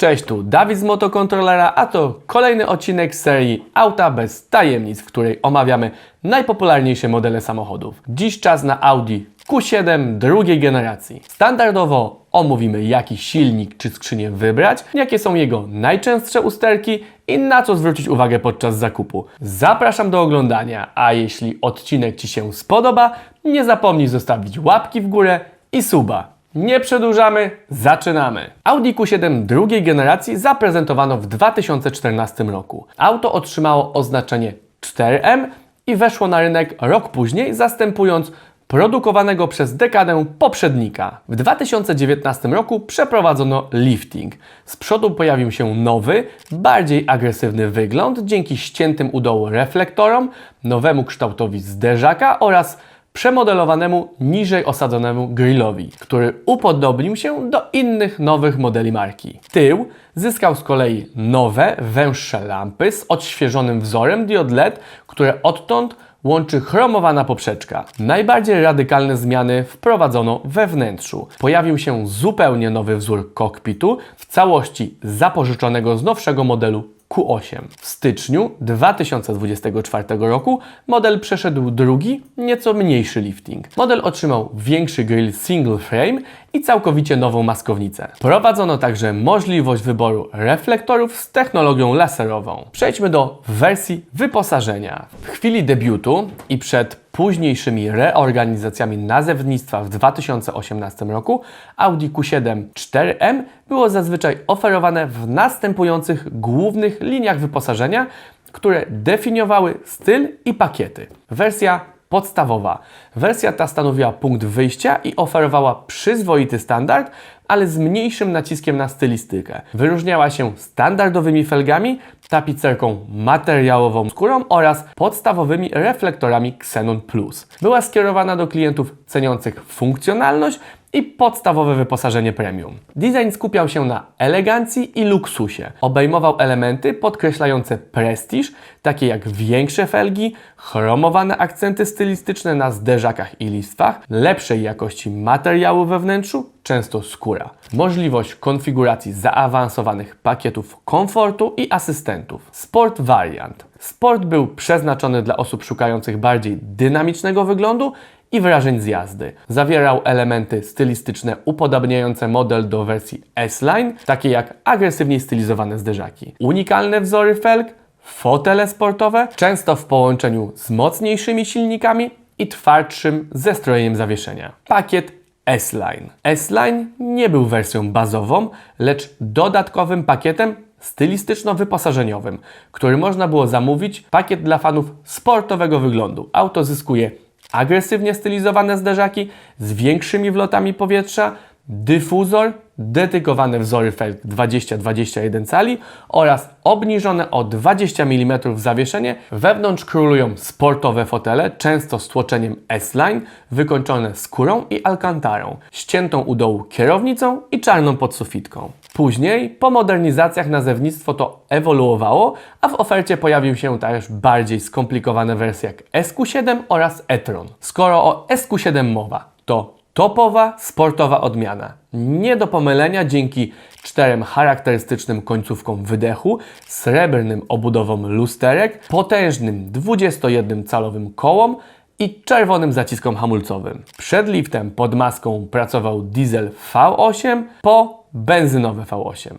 Cześć, tu Dawid z Motokontrolera, a to kolejny odcinek serii Auta bez tajemnic, w której omawiamy najpopularniejsze modele samochodów. Dziś czas na Audi Q7 drugiej generacji. Standardowo omówimy jaki silnik czy skrzynię wybrać, jakie są jego najczęstsze usterki i na co zwrócić uwagę podczas zakupu. Zapraszam do oglądania, a jeśli odcinek Ci się spodoba, nie zapomnij zostawić łapki w górę i suba. Nie przedłużamy, zaczynamy. Audi Q7 drugiej generacji zaprezentowano w 2014 roku. Auto otrzymało oznaczenie 4M i weszło na rynek rok później, zastępując produkowanego przez dekadę poprzednika. W 2019 roku przeprowadzono lifting. Z przodu pojawił się nowy, bardziej agresywny wygląd dzięki ściętym u dołu reflektorom, nowemu kształtowi zderzaka oraz przemodelowanemu, niżej osadzonemu grillowi, który upodobnił się do innych nowych modeli marki. Tył zyskał z kolei nowe, węższe lampy z odświeżonym wzorem diod LED, które odtąd łączy chromowana poprzeczka. Najbardziej radykalne zmiany wprowadzono we wnętrzu. Pojawił się zupełnie nowy wzór kokpitu, w całości zapożyczonego z nowszego modelu Q8. W styczniu 2024 roku model przeszedł drugi, nieco mniejszy lifting. Model otrzymał większy grill single frame i całkowicie nową maskownicę. Prowadzono także możliwość wyboru reflektorów z technologią laserową. Przejdźmy do wersji wyposażenia. W chwili debiutu i przed późniejszymi reorganizacjami nazewnictwa w 2018 roku Audi Q7 4M było zazwyczaj oferowane w następujących głównych liniach wyposażenia, które definiowały styl i pakiety. Wersja podstawowa. Wersja ta stanowiła punkt wyjścia i oferowała przyzwoity standard, ale z mniejszym naciskiem na stylistykę. Wyróżniała się standardowymi felgami, tapicerką materiałową skórą oraz podstawowymi reflektorami Xenon Plus. Była skierowana do klientów ceniących funkcjonalność i podstawowe wyposażenie premium. Design skupiał się na elegancji i luksusie. Obejmował elementy podkreślające prestiż, takie jak większe felgi, chromowane akcenty stylistyczne na zderzakach i listwach, lepszej jakości materiału we wnętrzu, często skóra. Możliwość konfiguracji zaawansowanych pakietów komfortu i asystentów. Sport Variant. Sport był przeznaczony dla osób szukających bardziej dynamicznego wyglądu i wrażeń z jazdy. Zawierał elementy stylistyczne upodabniające model do wersji S-Line, takie jak agresywniej stylizowane zderzaki. Unikalne wzory felg, fotele sportowe, często w połączeniu z mocniejszymi silnikami i twardszym zestrojeniem zawieszenia. Pakiet S-Line. S-Line nie był wersją bazową, lecz dodatkowym pakietem stylistyczno-wyposażeniowym, który można było zamówić. Pakiet dla fanów sportowego wyglądu. Auto zyskuje agresywnie stylizowane zderzaki z większymi wlotami powietrza, dyfuzor, dedykowane wzory felg 20-21 cali oraz obniżone o 20 mm zawieszenie. Wewnątrz królują sportowe fotele, często z tłoczeniem S-Line, wykończone skórą i alkantarą, ściętą u dołu kierownicą i czarną podsufitką. Później, po modernizacjach nazewnictwo to ewoluowało, a w ofercie pojawił się też bardziej skomplikowane wersje jak SQ7 oraz e-tron. Skoro o SQ7 mowa, to topowa, sportowa odmiana. Nie do pomylenia dzięki czterem charakterystycznym końcówkom wydechu, srebrnym obudowom lusterek, potężnym 21-calowym kołom i czerwonym zaciskom hamulcowym. Przed liftem pod maską pracował diesel V8, po benzynowe V8.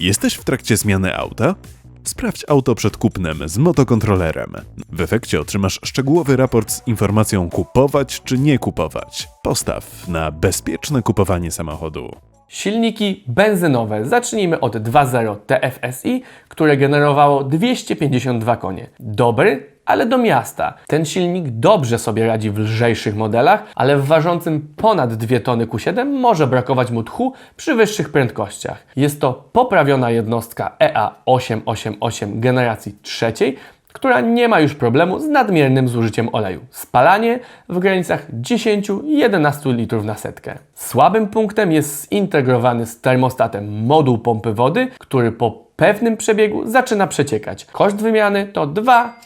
Jesteś w trakcie zmiany auta? Sprawdź auto przed kupnem z motokontrolerem. W efekcie otrzymasz szczegółowy raport z informacją kupować czy nie kupować. Postaw na bezpieczne kupowanie samochodu. Silniki benzynowe. Zacznijmy od 2.0 TFSI, które generowało 252 konie. Dobry, ale do miasta. Ten silnik dobrze sobie radzi w lżejszych modelach, ale w ważącym ponad 2 tony Q7 może brakować mu tchu przy wyższych prędkościach. Jest to poprawiona jednostka E EA888 generacji trzeciej, która nie ma już problemu z nadmiernym zużyciem oleju. Spalanie w granicach 10-11 litrów na setkę. Słabym punktem jest zintegrowany z termostatem moduł pompy wody, który po pewnym przebiegu zaczyna przeciekać. Koszt wymiany to 2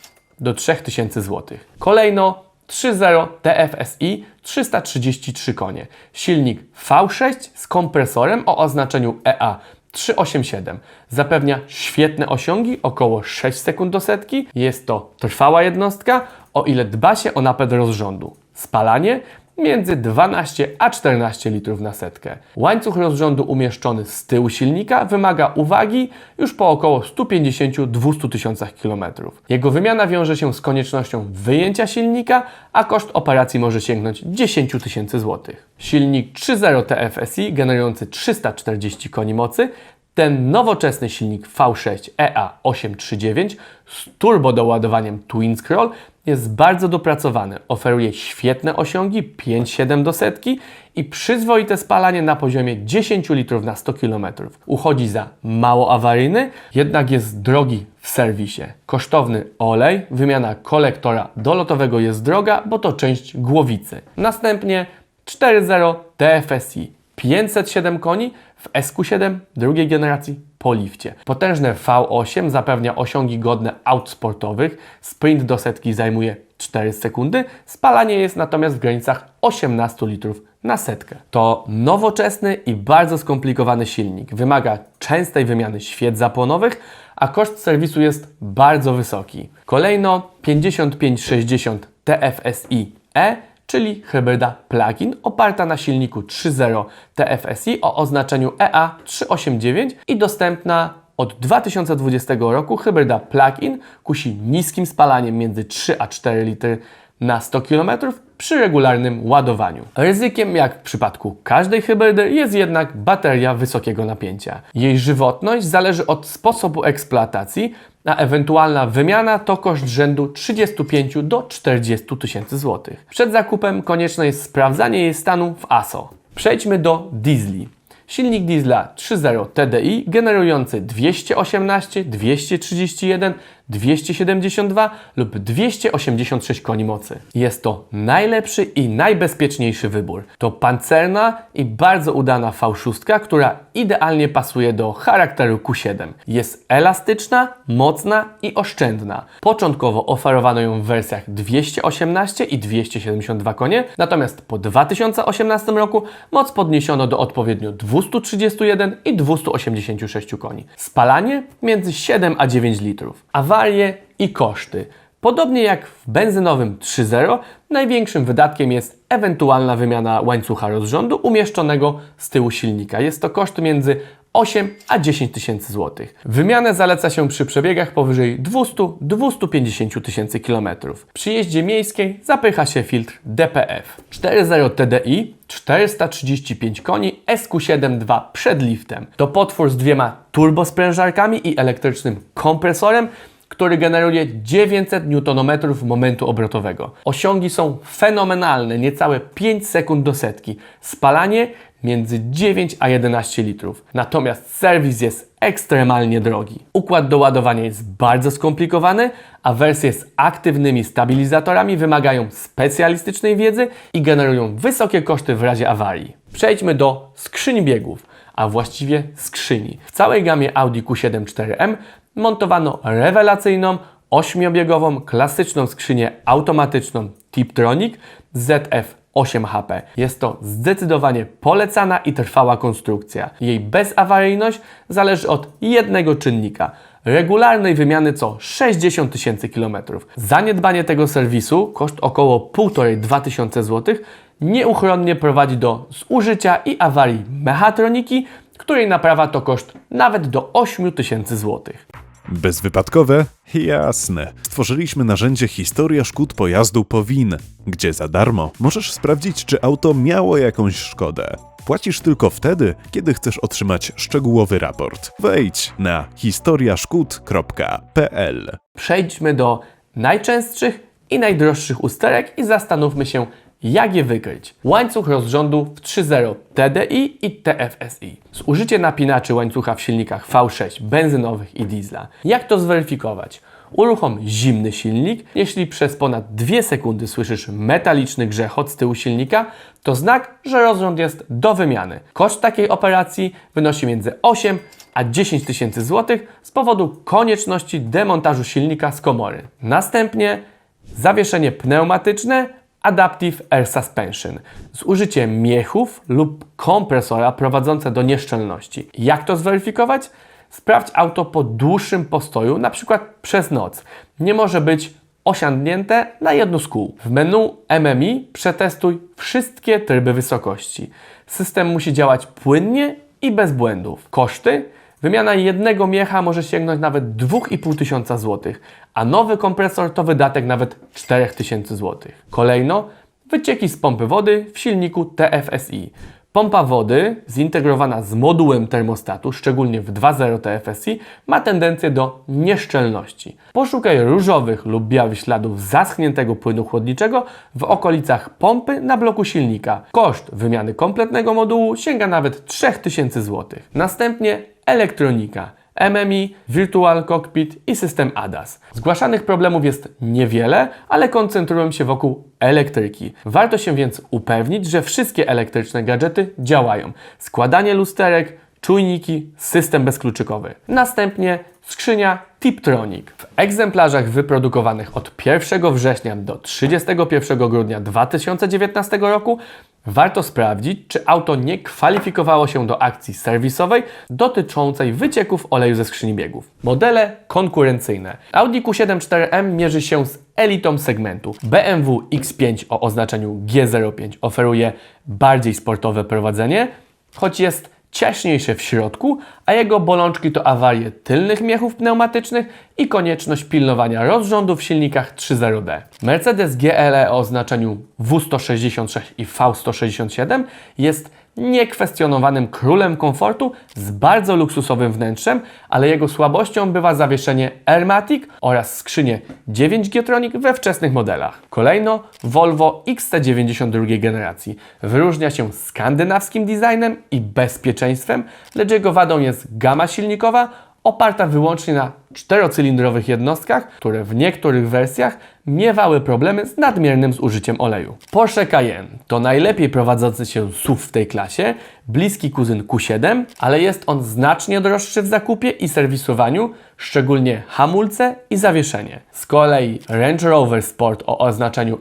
do 3000 zł. Kolejno 3.0 TFSI 333 konie. Silnik V6 z kompresorem o oznaczeniu E 387. Zapewnia świetne osiągi, około 6 sekund do setki. Jest to trwała jednostka, o ile dba się o napęd rozrządu. Spalanie między 12 a 14 litrów na setkę. Łańcuch rozrządu umieszczony z tyłu silnika wymaga uwagi już po około 150-200 tysiącach kilometrów. Jego wymiana wiąże się z koniecznością wyjęcia silnika, a koszt operacji może sięgnąć 10 tysięcy złotych. Silnik 3.0 TFSI generujący 340 koni mocy ten nowoczesny silnik V6 EA839 z turbodoładowaniem Twin Scroll jest bardzo dopracowany, oferuje świetne osiągi 5,7 do setki i przyzwoite spalanie na poziomie 10 litrów na 100 km. Uchodzi za mało awaryjny, jednak jest drogi w serwisie. Kosztowny olej, wymiana kolektora dolotowego jest droga, bo to część głowicy. Następnie 4.0 TFSI 507 koni w SQ7 drugiej generacji po lifcie. Potężne V8 zapewnia osiągi godne aut sportowych, sprint do setki zajmuje 4 sekundy, spalanie jest natomiast w granicach 18 litrów na setkę. To nowoczesny i bardzo skomplikowany silnik. Wymaga częstej wymiany świec zapłonowych, a koszt serwisu jest bardzo wysoki. Kolejno 5560 TFSI E czyli hybryda plug-in oparta na silniku 3.0 TFSI o oznaczeniu E EA389 i dostępna od 2020 roku hybryda plug-in kusi niskim spalaniem między 3 a 4 litry na 100 km przy regularnym ładowaniu. Ryzykiem, jak w przypadku każdej hybrydy, jest jednak bateria wysokiego napięcia. Jej żywotność zależy od sposobu eksploatacji, a ewentualna wymiana to koszt rzędu 35 do 40 tysięcy złotych. Przed zakupem konieczne jest sprawdzanie jej stanu w ASO. Przejdźmy do diesli. Silnik diesla 3.0 TDI generujący 218, 231, 272 lub 286 koni mocy. Jest to najlepszy i najbezpieczniejszy wybór. To pancerna i bardzo udana V6, która idealnie pasuje do charakteru Q7. Jest elastyczna, mocna i oszczędna. Początkowo oferowano ją w wersjach 218 i 272 konie, natomiast po 2018 roku moc podniesiono do odpowiednio 231 i 286 koni. Spalanie między 7 a 9 litrów. Awarie i koszty. Podobnie jak w benzynowym 3.0, największym wydatkiem jest ewentualna wymiana łańcucha rozrządu umieszczonego z tyłu silnika. Jest to koszt między 8 a 10 tysięcy złotych. Wymianę zaleca się przy przebiegach powyżej 200-250 tysięcy kilometrów. Przy jeździe miejskiej zapycha się filtr DPF. 4.0 TDI 435 koni SQ7.2 przed liftem. To potwór z dwiema turbosprężarkami i elektrycznym kompresorem, który generuje 900 Nm momentu obrotowego. Osiągi są fenomenalne, niecałe 5 sekund do setki. Spalanie między 9 a 11 litrów. Natomiast serwis jest ekstremalnie drogi. Układ do ładowania jest bardzo skomplikowany, a wersje z aktywnymi stabilizatorami wymagają specjalistycznej wiedzy i generują wysokie koszty w razie awarii. Przejdźmy do skrzyni biegów, a właściwie skrzyni. W całej gamie Audi Q7 4M montowano rewelacyjną, ośmiobiegową, klasyczną skrzynię automatyczną Tiptronic ZF 8HP. Jest to zdecydowanie polecana i trwała konstrukcja. Jej bezawaryjność zależy od jednego czynnika regularnej wymiany co 60 tysięcy kilometrów. Zaniedbanie tego serwisu, koszt około 1,5-2 tysiące złotych, nieuchronnie prowadzi do zużycia i awarii mechatroniki, której naprawa to koszt nawet do 8 tysięcy złotych. Bezwypadkowe? Jasne. Stworzyliśmy narzędzie Historia szkód pojazdu POWIN, gdzie za darmo możesz sprawdzić, czy auto miało jakąś szkodę. Płacisz tylko wtedy, kiedy chcesz otrzymać szczegółowy raport. Wejdź na historiaszkód.pl. Przejdźmy do najczęstszych i najdroższych usterek i zastanówmy się, jak je wykryć. Łańcuch rozrządu w 3.0 TDI i TFSI. Zużycie napinaczy łańcucha w silnikach V6 benzynowych i diesla. Jak to zweryfikować? Uruchom zimny silnik. Jeśli przez ponad 2 sekundy słyszysz metaliczny grzechot z tyłu silnika, to znak, że rozrząd jest do wymiany. Koszt takiej operacji wynosi między 8 a 10 tysięcy złotych z powodu konieczności demontażu silnika z komory. Następnie zawieszenie pneumatyczne Adaptive Air Suspension z użyciem miechów lub kompresora prowadzące do nieszczelności. Jak to zweryfikować? Sprawdź auto po dłuższym postoju, na przykład przez noc. Nie może być osiągnięte na jedno z kół. W menu MMI przetestuj wszystkie tryby wysokości. System musi działać płynnie i bez błędów. Koszty? Wymiana jednego miecha może sięgnąć nawet 2500 tysiąca złotych, a nowy kompresor to wydatek nawet 4000 złotych. Kolejno, wycieki z pompy wody w silniku TFSI. Pompa wody zintegrowana z modułem termostatu, szczególnie w 2.0 TFSI, ma tendencję do nieszczelności. Poszukaj różowych lub białych śladów zaschniętego płynu chłodniczego w okolicach pompy na bloku silnika. Koszt wymiany kompletnego modułu sięga nawet 3000 zł. Następnie elektronika. MMI, Virtual Cockpit i system ADAS. Zgłaszanych problemów jest niewiele, ale koncentrują się wokół elektryki. Warto się więc upewnić, że wszystkie elektryczne gadżety działają. Składanie lusterek, czujniki, system bezkluczykowy. Następnie skrzynia Tiptronic. W egzemplarzach wyprodukowanych od 1 września do 31 grudnia 2019 roku warto sprawdzić, czy auto nie kwalifikowało się do akcji serwisowej dotyczącej wycieków oleju ze skrzyni biegów. Modele konkurencyjne. Audi Q7 4M mierzy się z elitą segmentu. BMW X5 o oznaczeniu G05 oferuje bardziej sportowe prowadzenie, choć jest ciaśniejsze w środku, a jego bolączki to awarie tylnych miechów pneumatycznych i konieczność pilnowania rozrządu w silnikach 3.0D. Mercedes GLE o oznaczeniu W166 i V167 jest niekwestionowanym królem komfortu z bardzo luksusowym wnętrzem, ale jego słabością bywa zawieszenie Airmatic oraz skrzynie 9G Tronic we wczesnych modelach. Kolejno Volvo XC92 generacji. Wyróżnia się skandynawskim designem i bezpieczeństwem, lecz jego wadą jest gama silnikowa oparta wyłącznie na czterocylindrowych jednostkach, które w niektórych wersjach miewały problemy z nadmiernym zużyciem oleju. Porsche Cayenne to najlepiej prowadzący się SUV w tej klasie, bliski kuzyn Q7, ale jest on znacznie droższy w zakupie i serwisowaniu, szczególnie hamulce i zawieszenie. Z kolei Range Rover Sport o oznaczeniu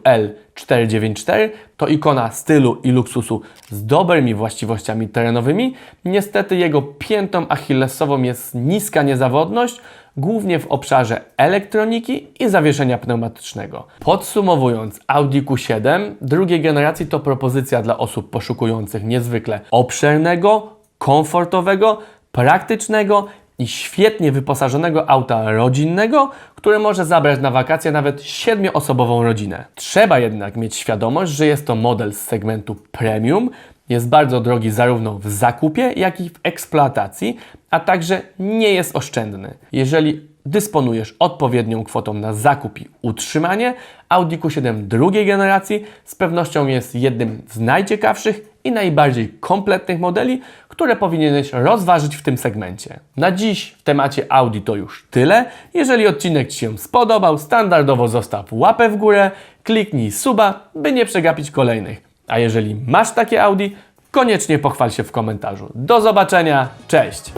L494 to ikona stylu i luksusu z dobrymi właściwościami terenowymi. Niestety jego piętą achillesową jest niska niezawodność, głównie w obszarze elektroniki i zawieszenia pneumatycznego. Podsumowując, Audi Q7 drugiej generacji to propozycja dla osób poszukujących niezwykle obszernego, komfortowego, praktycznego i świetnie wyposażonego auta rodzinnego, które może zabrać na wakacje nawet siedmioosobową rodzinę. Trzeba jednak mieć świadomość, że jest to model z segmentu premium, jest bardzo drogi zarówno w zakupie, jak i w eksploatacji, a także nie jest oszczędny. Jeżeli dysponujesz odpowiednią kwotą na zakup i utrzymanie, Audi Q7 drugiej generacji z pewnością jest jednym z najciekawszych i najbardziej kompletnych modeli, które powinieneś rozważyć w tym segmencie. Na dziś w temacie Audi to już tyle. Jeżeli odcinek Ci się spodobał, standardowo zostaw łapę w górę, kliknij suba, by nie przegapić kolejnych. A jeżeli masz takie Audi, koniecznie pochwal się w komentarzu. Do zobaczenia, cześć!